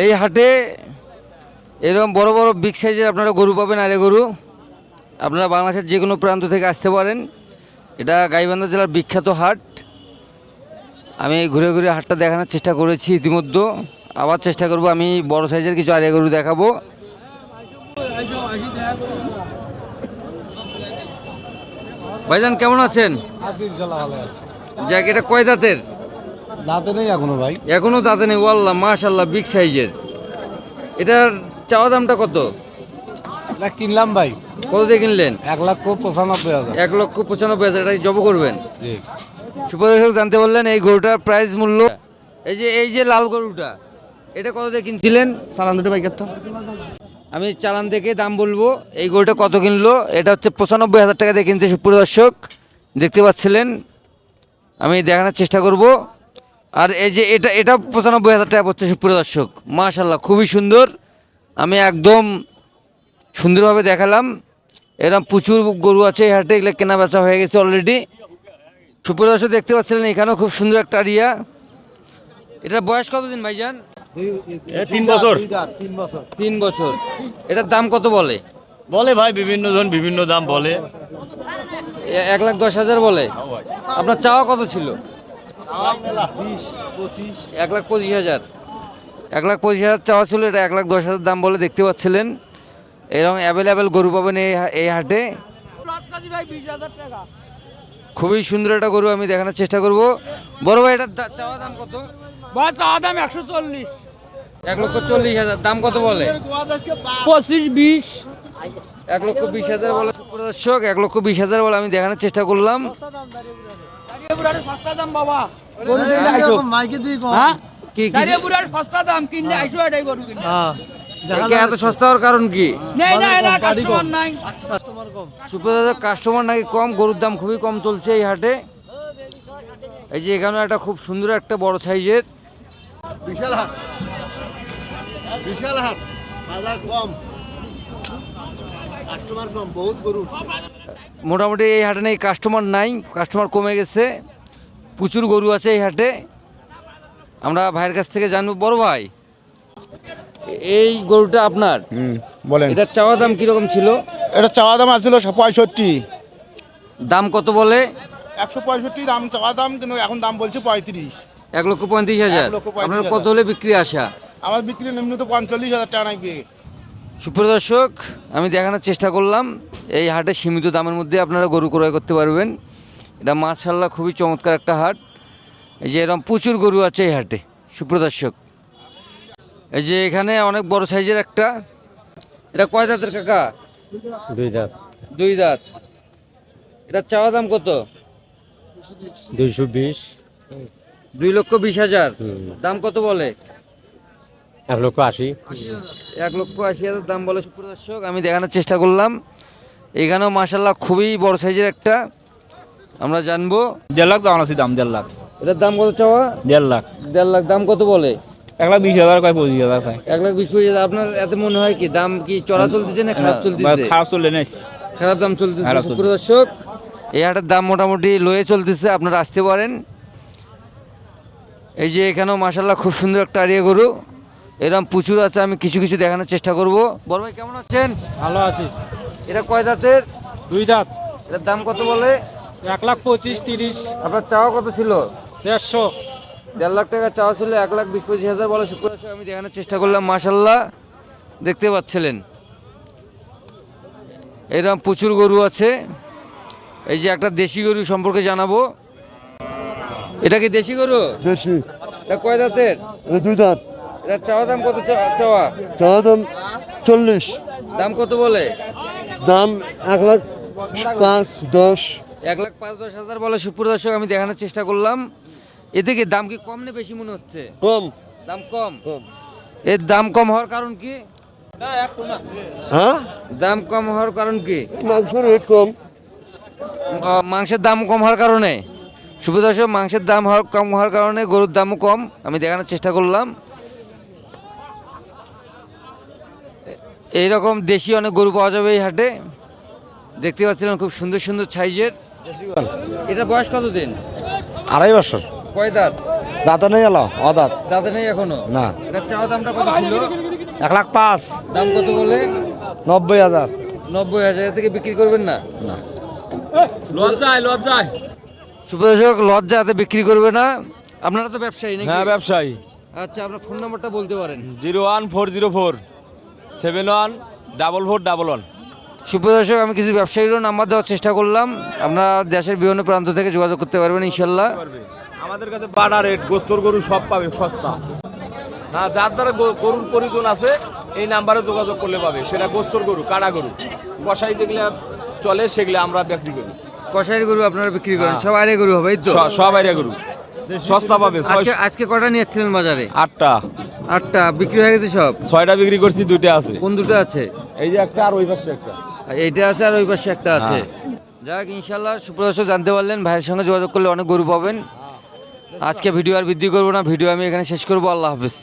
এই হাটে এরকম বড় বড় বিগ সাইজের আপনারা গরু পাবেন আরে গরু। আপনারা বাংলাদেশের যে কোনো প্রান্ত থেকে আসতে পারেন। এটা গাইবান্ধা জেলার বিখ্যাত হাট। আমি ঘুরে ঘুরে হাটটা দেখানোর চেষ্টা করেছি ইতিমধ্যে। আবার চেষ্টা করব আমি বড় সাইজের কিছু আরে গরু দেখাবো। ভাইজান কেমন আছেন? যাক এটা কয় দাঁতের দাঁতে নেই এখনও ভাই? এখনও দাঁতে নেই ওয়াল্লাহ মাশাল্লাহ বিগ সাইজের এটার চাওয়া দামটা কত? এটা কিনলাম ভাই। কত দিয়ে কিনলেন? এক লক্ষ পঁচানব্বই হাজার। এক লক্ষ পঁচানব্বই হাজার টাকা জব করবেন? জি। সুপারদর্শক জানতে বললেন এই গরুটার প্রাইস মূল্য এই যে এই যে লাল গরুটা এটা কত দিয়ে কিনছিলেন সালান দুটো বাইকের তো। আমি চালান দেখে দাম বলব এই গরুটা কত কিনলো? এটা হচ্ছে পঁচানব্বই হাজার টাকা দিয়ে কিনছে সুপ্রিয় দর্শক। দেখতে পাচ্ছিলেন আমি দেখানোর চেষ্টা করব। আর এই যে এটা এটা পঁচানব্বই হাজার টাকা পড়ছে সুপ্রিয় দর্শক। মাশাল্লাহ খুবই সুন্দর। আমি একদম সুন্দরভাবে দেখালাম। এরকম প্রচুর গরু আছে এই হাটে এগুলো কেনা বেচা হয়ে গেছে অলরেডি সুপ্রিয় দর্শক দেখতে পাচ্ছিলেন এখানেও খুব সুন্দর একটা আরিয়া এটার বয়স কতদিন ভাইজান? তিন বছর। তিন বছর। তিন বছর। এটার দাম কত বলে? বলে ভাই বিভিন্ন জন বিভিন্ন দাম বলে। এ- এক লাখ দশ হাজার বলে। আপনার চাওয়া কত ছিল? এক লাখ পঁচিশ হাজার। এক লাখ পঁচিশ হাজার চাওয়া ছিল এটা এক লাখ দশ হাজার দাম বলে দেখতে পাচ্ছিলেন। এরকম অ্যাভেলেবেল গরু পাবেন এই এই হাটে। খুবই সুন্দর একটা গরু আমি দেখানোর চেষ্টা করব। বড় ভাই এটার চাওয়া দাম কত? বা চা দাম একশো চল্লিশ। এক লক্ষ চল্লিশ হাজার দাম কত বলে? পঁচিশ বিশ। এক লক্ষ বিশ হাজার বলে দর্শক এক লক্ষ বিশ হাজার বলে আমি দেখানোর চেষ্টা করলাম। দাম বাবা। গরু কিনলে আইসো। মাইকে দিয়ে কম। হ্যাঁ? কি কি? দাঁড়িয়ে বুড়ার সস্তা দাম কিনলে আইসো এটাই গরু কিনলে। একে এত সস্তা হওয়ার কারণ কি? নেই না বাজার না কম, গাড়ি কাস্টমার কম। নাই। কাস্টমার কম। সুপ্রদার কাস্টমার নাকি কম গরুর দাম খুবই কম চলছে এই হাটে। এই যে এখানে একটা খুব সুন্দর একটা বড় সাইজের। বিশাল হাট। বিশাল হাট। বাজার কম। কাস্টমার কম বহুত গরু মোটামুটি এই হাটে নেই কাস্টমার নাই কাস্টমার কমে গেছে। প্রচুর গরু আছে এই হাটে। আমরা ভাইয়ের কাছ থেকে জানব বড় ভাই এই গরুটা আপনার? বলেন। এটার চাওয়া দাম কীরকম ছিল? এটা চাওয়া দাম আসছিল পঁয়ষট্টি। দাম কত বলে? একশো পঁয়ষট্টি দাম চাওয়া দাম কিন্তু এখন দাম বলছে পঁয়ত্রিশ। এক লক্ষ পঁয়ত্রিশ হাজার। আপনার কত হলে বিক্রি আসা আমার বিক্রি নিম্ন তো পঞ্চল্লিশ হাজার টাকা নাকি। সুপ্রিয় দর্শক আমি দেখানোর চেষ্টা করলাম এই হাটে সীমিত দামের মধ্যে আপনারা গরু ক্রয় করতে পারবেন। এটা মাশাল্লাহ খুবই চমৎকার একটা হাট। এই যে এরকম প্রচুর গরু আছে এই হাটে সুপ্রদর্শক। এই যে এখানে অনেক বড় সাইজের একটা। এটা কয় দাঁতের কাকা? দুই দাঁত দুই দাঁত এটা চাওয়া দাম কত? দুইশো বিশ। দুই লক্ষ বিশ হাজার। দাম কত বলে? এক লক্ষ আশি। এক লক্ষ আশি হাজার দাম বলে সুপ্রিয় দর্শক আমি দেখানোর চেষ্টা করলাম। এখানেও মাশাল্লাহ খুবই বড় সাইজের একটা। আমরা জানব দেড় লাখ দাম আছে দাম দেড় লাখ। এটার দাম কত চাওয়া? দেড় লাখ। দেড় লাখ দাম কত বলে? এক লাখ বিশ হাজার কয় পঁচিশ হাজার কয়। এক লাখ বিশ পঁচিশ হাজার আপনার এত মনে হয় কি দাম কি চড়া চলতেছে না খারাপ চলতেছে? খারাপ চললে নেই। খারাপ দাম চলতেছে দর্শক এই হাটের দাম মোটামুটি লয়ে চলতেছে আপনারা আসতে পারেন। এই যে এখানেও মাসাল্লাহ খুব সুন্দর একটা আড়িয়ে গরু এরকম প্রচুর আছে আমি কিছু কিছু দেখানোর চেষ্টা করব। বড় ভাই কেমন আছেন? ভালো আছি। এটা কয় দাঁতের? দুই দাঁত। এটার দাম কত বলে? এক লাখ পঁচিশ তিরিশ। আপনার চাওয়া কত ছিল? দেড়শো। দেড় লাখ টাকা চাওয়া ছিল এক লাখ বিশ পঁচিশ হাজার বলে শুক্র আমি দেখানোর চেষ্টা করলাম মাসাল্লাহ দেখতে পাচ্ছিলেন। এরকম প্রচুর গরু আছে। এই যে একটা দেশি গরু সম্পর্কে জানাব। এটা কি দেশি গরু? দেশি। এটা কয় দাঁতের দুই দাঁত এটা চাওয়া দাম কত চাওয়া? চাওয়া দাম চল্লিশ। দাম কত বলে? দাম এক লাখ পাঁচ দশ। এক লাখ পাঁচ দশ হাজার বলে সুপ্র দর্শক আমি দেখানোর চেষ্টা করলাম। এতে কি দাম কি কম না বেশি মনে হচ্ছে? কম। দাম কম? কম। এর দাম কম হওয়ার কারণ কি? হ্যাঁ? দাম কম হওয়ার কারণ কি? মাংসের রেট কম। মাংসের দাম কম হওয়ার কারণে। সুবিধাসব মাংসের দাম হওয়ার কম হওয়ার কারণে গরুর দামও কম। আমি দেখানোর চেষ্টা করলাম। এইরকম দেশি অনেক গরু পাওয়া যাবে এই হাটে। দেখতে পাচ্ছিলাম খুব সুন্দর সুন্দর সাইজের। এটা বয়স কত দিন আড়াই বছর। কয় দাঁত? দাঁতা নেই এলো অদাত দাদা নেই এখনও? না। এটা চাওয়া দামটা কত ছিল? এক লাখ পাঁচ। দাম কত বলে? নব্বই হাজার। নব্বই হাজার। থেকে বিক্রি করবেন না? না। লজ্জায় লজ্জায়। সুপ্রদর্শক লজ্জাতে বিক্রি করবে না। আপনারা তো ব্যবসায়ী নাকি? হ্যাঁ ব্যবসায়ী। আচ্ছা আপনার ফোন নাম্বারটা বলতে পারেন। Zero one four zero four seven one double four double one. সুপ্রদর্শক আমি কিছু ব্যবসায়ীরও নাম্বার দেওয়ার চেষ্টা করলাম। আপনারা দেশের বিভিন্ন প্রান্ত থেকে যোগাযোগ করতে পারবেন ইনশাল্লাহ। আমাদের কাছে বাটা রেট গোস্তর গরু সব পাবে সস্তা। না যার দ্বারা গরুর প্রয়োজন আছে এই নাম্বারে যোগাযোগ করলে পাবে। সেটা গোস্তর গরু কাটা গরু। কষাই যেগুলো চলে সেগুলো আমরা বিক্রি করি। কষারি গরু আপনারা বিক্রি করেন সব আরে গরু হবে তো? সব আইরা গরু। সস্তা পাবে আজকে কটা নিয়ে যাচ্ছিলেন বাজারে? আটটা। আটটা বিক্রি হয়ে গেছে সব? ছয়টা বিক্রি করছি দুইটা আছে। কোন দুটো আছে? এই যে একটা আর ওই পাশে একটা। এইটা আছে আর ওই পাশে একটা আছে। যাক ইনশাল্লাহ সুপ্রদর্শক জানতে পারলেন, ভাইয়ের সঙ্গে যোগাযোগ করলে অনেক গরু পাবেন। আজকে ভিডিও আর বৃদ্ধি করব না, ভিডিও আমি এখানে শেষ করব। আল্লাহ হাফিজ।